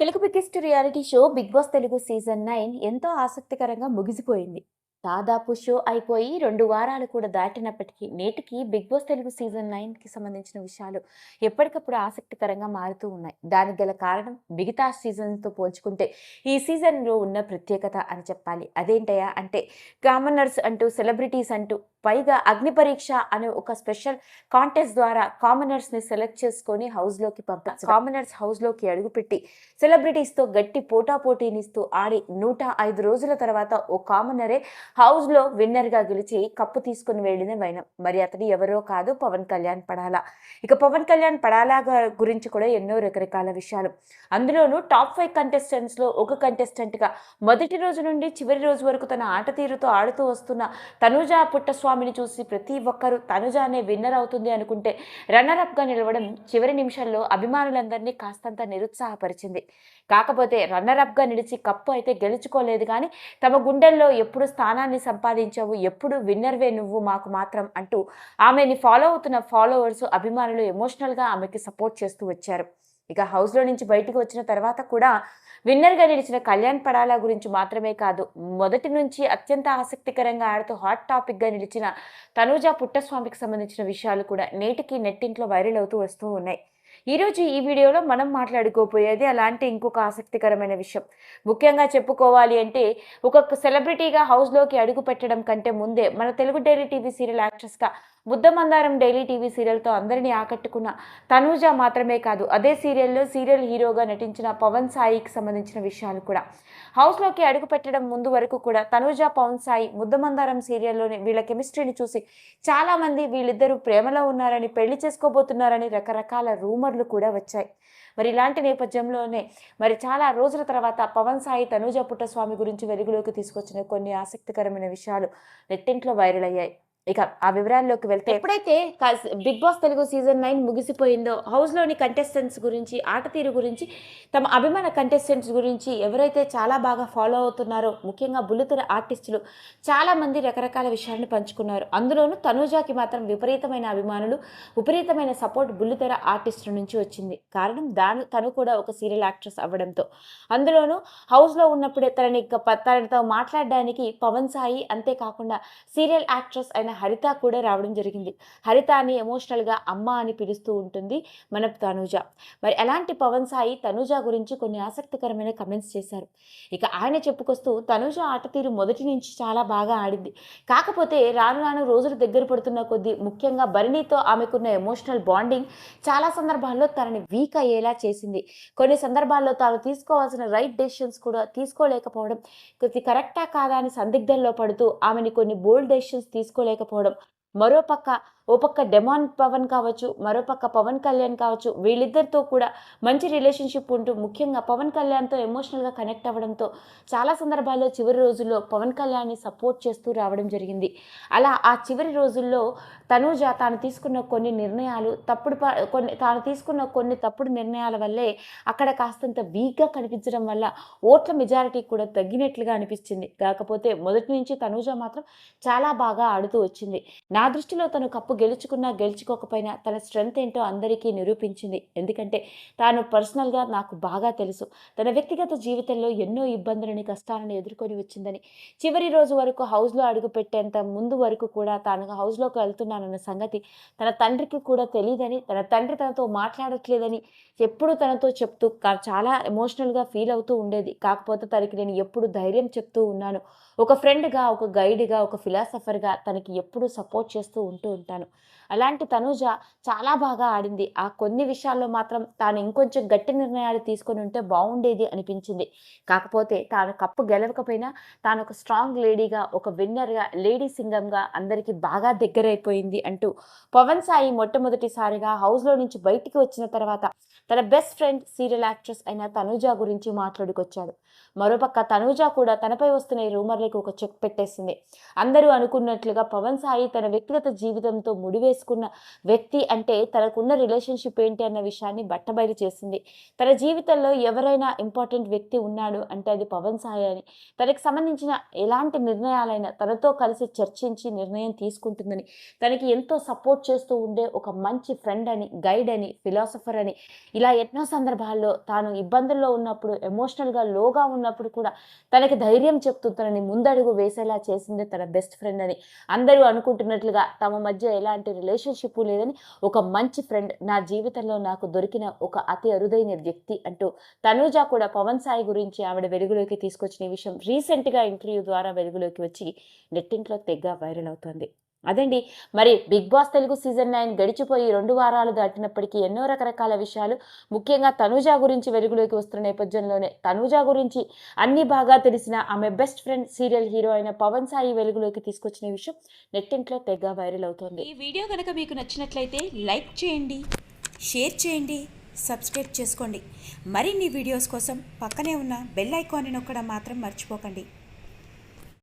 Telugu biggest reality show Bigg Boss Telugu season nine ఎంతో ఆసక్తికరంగా ముగిసిపోయింది. దాదాపు షో అయిపోయి రెండు వారాలు కూడా దాటినప్పటికీ నేటికి బిగ్ బాస్ తెలుగు సీజన్ నైన్కి సంబంధించిన విషయాలు ఎప్పటికప్పుడు ఆసక్తికరంగా మారుతూ ఉన్నాయి. దానికి గల కారణం మిగతా సీజన్తో పోల్చుకుంటే ఈ సీజన్లో ఉన్న ప్రత్యేకత అని చెప్పాలి. అదేంటయా అంటే కామనర్స్ అంటూ సెలబ్రిటీస్ అంటూ పైగా అగ్ని పరీక్ష అనే ఒక స్పెషల్ కాంటెస్ట్ ద్వారా కామనర్స్ని సెలెక్ట్ చేసుకొని హౌస్లోకి పంపారు కామనర్స్ హౌస్లోకి అడుగుపెట్టి సెలబ్రిటీస్తో గట్టి పోటాపోటీనిస్తూ ఆడి నూట ఐదు రోజుల తర్వాత ఓ కామనరే హౌస్లో విన్నర్గా గెలిచి కప్పు తీసుకుని వెళ్ళిన వైనం. మరి అతడు ఎవరో కాదు పవన్ కళ్యాణ్ పడాలా. ఇక పవన్ కళ్యాణ్ పడాలా గురించి కూడా ఎన్నో రకరకాల విషయాలు. అందులోనూ టాప్ ఫైవ్ కంటెస్టెంట్స్లో ఒక కంటెస్టెంట్గా మొదటి రోజు నుండి చివరి రోజు వరకు తన ఆట తీరుతో ఆడుతూ వస్తున్న తనుజ పుట్టస్వామిని చూసి ప్రతి ఒక్కరూ తనుజానే విన్నర్ అవుతుంది అనుకుంటే రన్నర్ అప్గా నిలవడం చివరి నిమిషంలో అభిమానులందరినీ కాస్తంత నిరుత్సాహపరిచింది. కాకపోతే రన్నర్ అప్గా నిలిచి కప్పు అయితే గెలుచుకోలేదు కానీ తమ గుండెల్లో ఎప్పుడు స్థానాన్ని సంపాదించావు ఎప్పుడు విన్నర్వే నువ్వు మాకు మాత్రం అంటూ ఆమెని ఫాలో అవుతున్న ఫాలోవర్స్ అభిమానులు ఎమోషనల్గా ఆమెకి సపోర్ట్ చేస్తూ వచ్చారు. ఇక హౌస్లో నుంచి బయటికి వచ్చిన తర్వాత కూడా విన్నర్గా నిలిచిన కళ్యాణ్ పడాలా గురించి మాత్రమే కాదు మొదటి నుంచి అత్యంత ఆసక్తికరంగా ఆడుతూ హాట్ టాపిక్గా నిలిచిన తనూజ పుట్టస్వామికి సంబంధించిన విషయాలు కూడా నేటికి నెట్టింట్లో వైరల్ అవుతూ వస్తూ ఉన్నాయి. ఈరోజు ఈ వీడియోలో మనం మాట్లాడుకోపోయేది అలాంటి ఇంకొక ఆసక్తికరమైన విషయం. ముఖ్యంగా చెప్పుకోవాలి అంటే ఒక సెలబ్రిటీగా హౌస్లోకి అడుగు పెట్టడం కంటే ముందే మన తెలుగు డైలీ టీవీ సీరియల్ యాక్ట్రెస్గా బుద్ధమందారం డైలీ టీవీ సీరియల్తో అందరినీ ఆకట్టుకున్న తనూజ మాత్రమే కాదు అదే సీరియల్లో సీరియల్ హీరోగా నటించిన పవన్ సాయికి సంబంధించిన విషయాలు కూడా. హౌస్లోకి అడుగు పెట్టడం ముందు వరకు కూడా తనూజ పవన్ సాయి ముద్దమందారం సీరియల్లోని వీళ్ళ కెమిస్ట్రీని చూసి చాలామంది వీళ్ళిద్దరూ ప్రేమలో ఉన్నారని పెళ్ళి చేసుకోబోతున్నారని రకరకాల రూమర్లు కూడా వచ్చాయి. మరి ఇలాంటి నేపథ్యంలోనే మరి చాలా రోజుల తర్వాత పవన్ సాయి తనూజ పుట్టస్వామి గురించి వెలుగులోకి తీసుకొచ్చిన కొన్ని ఆసక్తికరమైన విషయాలు నెట్టింట్లో వైరల్ అయ్యాయి. ఇక ఆ వివరాల్లోకి వెళ్తే ఎప్పుడైతే big boss Telugu season nine ముగిసిపోయిందో హౌస్లోని కంటెస్టెంట్స్ గురించి ఆట తీరు గురించి తమ అభిమాన కంటెస్టెంట్స్ గురించి ఎవరైతే చాలా బాగా ఫాలో అవుతున్నారో ముఖ్యంగా బుల్లితెర ఆర్టిస్టులు చాలామంది రకరకాల విషయాలను పంచుకున్నారు. అందులోనూ తనూజాకి మాత్రం విపరీతమైన అభిమానులు విపరీతమైన సపోర్ట్ బుల్లితెర ఆర్టిస్టుల నుంచి వచ్చింది. కారణం దాని తను కూడా ఒక సీరియల్ యాక్ట్రెస్ అవ్వడంతో. అందులోనూ హౌస్లో ఉన్నప్పుడే తనని తనతో మాట్లాడడానికి పవన్ సాయి అంతేకాకుండా సీరియల్ యాక్ట్రెస్ అయిన హరిత కూడా రావడం జరిగింది. హరిత అని ఎమోషనల్గా అమ్మ అని పిలుస్తూ ఉంటుంది మన తనుజ. మరి అలాంటి పవన్ సాయి తనుజ గురించి కొన్ని ఆసక్తికరమైన కమెంట్స్ చేశారు. ఇక ఆయన చెప్పుకొస్తూ తనుజ ఆట తీరు మొదటి నుంచి చాలా బాగా ఆడింది. కాకపోతే రాను రాను రోజులు దగ్గర పడుతున్న కొద్దీ ముఖ్యంగా భరణితో ఆమెకున్న ఎమోషనల్ బాండింగ్ చాలా సందర్భాల్లో తనని వీక్ అయ్యేలా చేసింది. కొన్ని సందర్భాల్లో తాను తీసుకోవాల్సిన రైట్ డెసిషన్స్ కూడా తీసుకోలేకపోవడం కొద్ది కరెక్టా కాదా అని సందిగ్ధంలో పడుతూ ఆమెని కొన్ని బోల్డ్ డెసిషన్స్ లేకపోవడం. మరోపక్క ఓ పక్క డెమాన్ పవన్ కావచ్చు మరోపక్క పవన్ కళ్యాణ్ కావచ్చు వీళ్ళిద్దరితో కూడా మంచి రిలేషన్షిప్ ఉంటూ ముఖ్యంగా పవన్ కళ్యాణ్తో ఎమోషనల్గా కనెక్ట్ అవ్వడంతో చాలా సందర్భాల్లో చివరి రోజుల్లో పవన్ కళ్యాణ్ని సపోర్ట్ చేస్తూ రావడం జరిగింది. అలా ఆ చివరి రోజుల్లో తనూజ తాను తీసుకున్న కొన్ని నిర్ణయాలు తప్పుడు ప- కొన్ని తాను తీసుకున్న కొన్ని తప్పుడు నిర్ణయాల వల్లే అక్కడ కాస్తంత వీక్గా కనిపించడం వల్ల ఓట్ల మెజారిటీ కూడా తగ్గినట్లుగా అనిపించింది. కాకపోతే మొదటి నుంచి తనూజ మాత్రం చాలా బాగా ఆడుతూ వచ్చింది. నా దృష్టిలో తను కప్పు గెలుచుకున్నా గెలుచుకోకపోయినా తన స్ట్రెంగ్త్ ఏంటో అందరికీ నిరూపించింది. ఎందుకంటే తాను పర్సనల్గా నాకు బాగా తెలుసు. తన వ్యక్తిగత జీవితంలో ఎన్నో ఇబ్బందులని కష్టాలను ఎదుర్కొని వచ్చిందని. చివరి రోజు వరకు హౌస్లో అడుగు పెట్టేంత ముందు వరకు కూడా తాను హౌస్లోకి వెళ్తున్నానన్న సంగతి తన తండ్రికి కూడా తెలియదని తన తండ్రి తనతో మాట్లాడట్లేదని ఎప్పుడు తనతో చెప్తూ చాలా ఎమోషనల్గా ఫీల్ అవుతూ ఉండేది. కాకపోతే తనకి నేను ఎప్పుడు ధైర్యం చెప్తూ ఉన్నాను. ఒక ఫ్రెండ్గా ఒక గైడ్గా ఒక ఫిలాసఫర్గా తనకి ఎప్పుడూ సపోర్ట్ చేస్తూ ఉంటూ ఉంటాను. అలాంటి తనూజ చాలా బాగా ఆడింది. ఆ కొన్ని విషయాల్లో మాత్రం తాను ఇంకొంచెం గట్టి నిర్ణయాలు తీసుకొని ఉంటే బాగుండేది అనిపించింది. కాకపోతే తాను కప్పు గెలవకపోయినా తాను ఒక స్ట్రాంగ్ లేడీగా ఒక విన్నర్గా లేడీ సింగంగా అందరికీ బాగా దగ్గరైపోయింది అంటూ పవన్ సాయి మొట్టమొదటిసారిగా హౌస్లో నుంచి బయటికి వచ్చిన తర్వాత తన బెస్ట్ ఫ్రెండ్ సీరియల్ యాక్ట్రెస్ అయిన తనూజ గురించి మాట్లాడుకొచ్చాడు. మరోపక్క తనూజ కూడా తనపై వస్తున్న ఈ రూమర్లకు ఒక చెక్ పెట్టేసింది. అందరూ అనుకున్నట్లుగా పవన్ సాయి తన వ్యక్తిగత జీవితంతో ముడివేసి చేసుకున్న వ్యక్తి అంటే తనకున్న రిలేషన్షిప్ ఏంటి అన్న విషయాన్ని బట్టబయలు చేసింది. తన జీవితంలో ఎవరైనా ఇంపార్టెంట్ వ్యక్తి ఉన్నాడు అంటే అది పవన్ సాయి అని తనకి సంబంధించిన ఎలాంటి నిర్ణయాలైనా తనతో కలిసి చర్చించి నిర్ణయం తీసుకుంటుందని తనకి ఎంతో సపోర్ట్ చేస్తూ ఉండే ఒక మంచి ఫ్రెండ్ అని గైడ్ అని ఫిలాసఫర్ అని ఇలా ఎన్నో సందర్భాల్లో తాను ఇబ్బందుల్లో ఉన్నప్పుడు ఎమోషనల్గా లోగా ఉన్నప్పుడు కూడా తనకి ధైర్యం చెప్తూ తనని ముందడుగు వేసేలా చేసిందే తన బెస్ట్ ఫ్రెండ్ అని. అందరూ అనుకుంటున్నట్లుగా తమ మధ్య ఎలాంటి రిలేషన్షిప్ లేదని ఒక మంచి ఫ్రెండ్ నా జీవితంలో నాకు దొరికిన ఒక అతి అరుదైన వ్యక్తి అంటూ తనూజ కూడా పవన్ సాయి గురించి ఆవిడ వెలుగులోకి తీసుకొచ్చిన విషయం రీసెంట్గా ఇంటర్వ్యూ ద్వారా వెలుగులోకి వచ్చి నెట్టింట్లో తెగ్గా వైరల్ అవుతోంది. అదండి. మరి big boss Telugu season nine గడిచిపోయి రెండు వారాలు దాటినప్పటికీ ఎన్నో రకరకాల విషయాలు ముఖ్యంగా తనూజ గురించి వెలుగులోకి వస్తున్న నేపథ్యంలోనే తనూజ గురించి అన్ని బాగా తెలిసిన ఆమె బెస్ట్ ఫ్రెండ్ సీరియల్ హీరో అయిన పవన్ సాయి వెలుగులోకి తీసుకొచ్చిన విషయం నెట్టింట్లో తెగ వైరల్ అవుతోంది. ఈ వీడియో కనుక మీకు నచ్చినట్లయితే లైక్ చేయండి షేర్ చేయండి సబ్స్క్రైబ్ చేసుకోండి. మరిన్ని వీడియోస్ కోసం పక్కనే ఉన్న బెల్ ఐకాన్ని నొక్కడం మాత్రం మర్చిపోకండి.